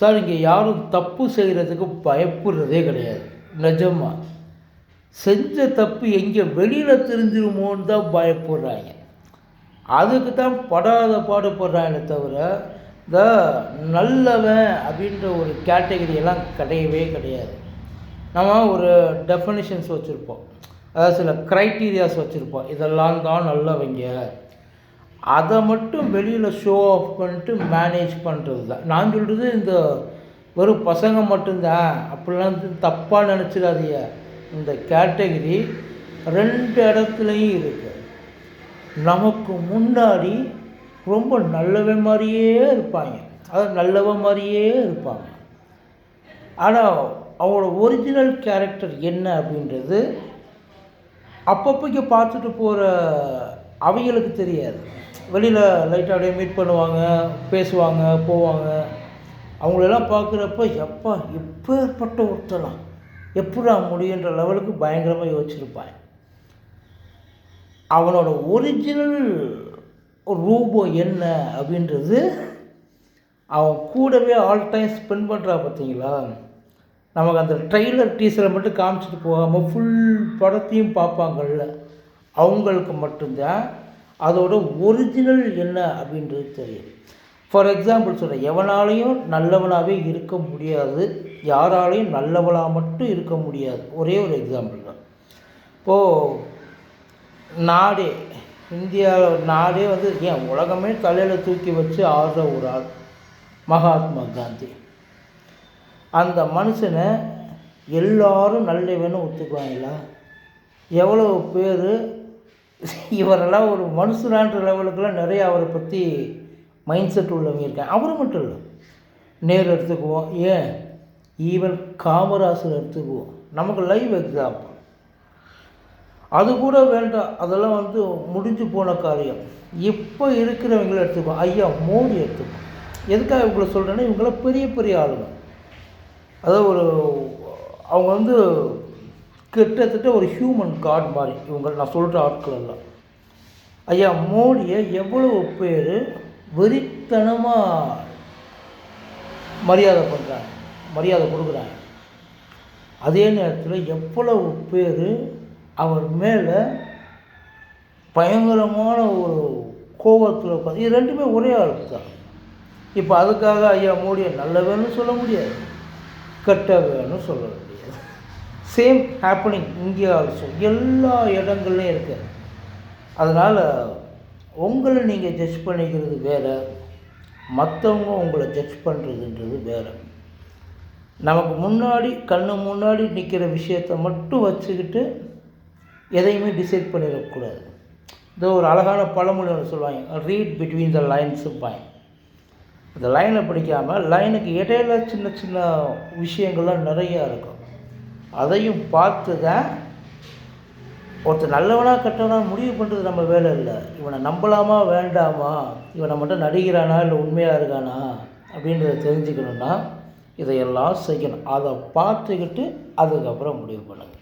Sir இங்கே யாரும் தப்பு செய்கிறதுக்கு பயப்படுறதே கிடையாது. நிஜமாக செஞ்ச தப்பு எங்கே வெளியில் தெரிஞ்சிருமோன்னு தான் பயப்படுறாங்க. அதுக்கு தான் படாத பாடுபடுறாங்களே தவிர இந்த நல்லவன் அப்படின்ற ஒரு கேட்டகரியெல்லாம் கிடையவே கிடையாது. நம்ம ஒரு டெஃபனிஷன்ஸ் வச்சுருப்போம். அதாவது சில க்ரைட்டீரியாஸ் வச்சுருப்போம். இதெல்லாம் தான் நல்லவங்க. அதை மட்டும் வெளியில் ஷோ ஆஃப் பண்ணிட்டு மேனேஜ் பண்ணுறது தான். நான் சொல்கிறது இந்த வெறும் பசங்க மட்டும்தான். அப்படிலாம் வந்து தப்பாக நினச்சிடாதீங்க. இந்த கேட்டகரி ரெண்டு இடத்துலையும் இருக்குது நமக்கு முன்னாடி ரொம்ப நல்லவன் மாதிரியே இருப்பாங்க. அதாவது நல்லவன் மாதிரியே இருப்பாங்க. ஆனால் அவங்களோட ஒரிஜினல் கேரக்டர் என்ன அப்படின்றது அப்பப்போக்கு பார்த்துட்டு போகிற அவங்களுக்கு தெரியாது. வெளியில் லைட்டாக அப்படியே மீட் பண்ணுவாங்க பேசுவாங்க போவாங்க. அவங்களெல்லாம் பார்க்குறப்ப எப்பா எப்பேற்பட்ட ஒருத்தலாம் எப்படா முடியுன்ற லெவலுக்கு பயங்கரமாக யோசிச்சிருப்பாங்க. அவனோட ஒரிஜினல் ரூபம் என்ன அப்படின்றது அவன் கூடவே ஆல் டைம் ஸ்பெண்ட் பண்ணுறா பார்த்தீங்களா? நமக்கு அந்த ட்ரெய்லர் டீசரை மட்டும் காமிச்சிட்டு போகாமல் ஃபுல் படத்தையும் பார்ப்பாங்கள்ல அவங்களுக்கு மட்டும்தான் அதோட ஒரிஜினல் என்ன அப்படின்றது தெரியும். ஃபார் எக்ஸாம்பிள் சொல்கிறேன் எவனாலையும் நல்லவனாகவே இருக்க முடியாது. யாராலையும் நல்லவனாக மட்டும் இருக்க முடியாது. ஒரே ஒரு எக்ஸாம்பிள் தான். இப்போது நாடே இந்தியா நாடே வந்து ஏன் உலகமே தலையில் தூக்கி வச்சு ஆடுற ஒரு ஆள்? மகாத்மா காந்தி. அந்த மனுஷனை எல்லாரும் நல்லவன்னு ஒத்துக்குவாங்களா? எவ்வளோ பேர் இவரெல்லாம் ஒரு மனுஷனான்ற லெவலுக்கெல்லாம் நிறையா அவரை பற்றி மைண்ட் செட் உள்ளவங்க இருக்காங்க. அவர் மட்டும் இல்லை. நேரு எடுத்துக்குவோம். ஏன்? ஈவன் காமராசர் எடுத்துக்குவோம். நமக்கு லைவ் எக்ஸாம்பிள் அது கூட வேண்டாம். அதெல்லாம் வந்து முடிஞ்சு போன காரியம். இப்போ இருக்கிறவங்கள எடுத்துக்குவோம். ஐயா மோடி எடுத்துக்குவோம். எதுக்காக இவங்கள சொல்கிறேன்னா இவங்களாம் பெரிய பெரிய ஆளுங்க. அதாவது ஒரு அவங்க வந்து கிட்டத்தட்ட ஒரு ஹியூமன் காட் மாதிரி. இவங்க நான் சொல்கிற ஆட்கள் எல்லாம் ஐயா மோடியை எவ்வளவு பேர் வெறித்தனமாக மரியாதை பண்ணுறாங்க மரியாதை கொடுக்குறாங்க. அதே நேரத்தில் எவ்வளவு பேர் அவர் மேலே பயங்கரமான ஒரு கோபத்தில் உட்காந்து இது ரெண்டுமே ஒரே ஆளுக்கு தான் இப்போ அதுக்காக ஐயா மோடியை நல்லவன்னு சொல்ல முடியாது கெட்டவன்னு சொல்ல முடியாது. சேம் ஹேப்பனிங் இங்கே ஆல்சோ எல்லா இடங்கள்லையும் இருக்குது அதனால் உங்களை நீங்கள் ஜட்ஜ் பண்ணிக்கிறது வேறு மற்றவங்க உங்களை ஜட்ஜ் பண்ணுறதுன்றது வேறு. நமக்கு முன்னாடி கண்ணு முன்னாடி நிற்கிற விஷயத்தை மட்டும் வச்சுக்கிட்டு எதையுமே டிசைட் பண்ணிடக்கூடாது இதோ ஒரு அழகான பழமொழி ஒன்று சொல்லுவாங்க read between the lines point இந்த லைனை படிக்காமல் லைனுக்கு இடையில சின்ன சின்ன விஷயங்கள்லாம் நிறையா இருக்கும். அதையும் பார்த்து தான் ஒருத்தர் நல்லவனா கெட்டவனா முடிவு பண்ணுறது நம்ம வேலை இல்லை. இவனை நம்பலாமா வேண்டாமா? இவனை மட்டும் நடிகிறானா இல்லை உண்மையாக இருக்கானா? அப்படின்றத தெரிஞ்சுக்கணுன்னா இதையெல்லாம் செய்யணும். அதை பார்த்துக்கிட்டு அதுக்கப்புறம் முடிவு பண்ணுங்கள்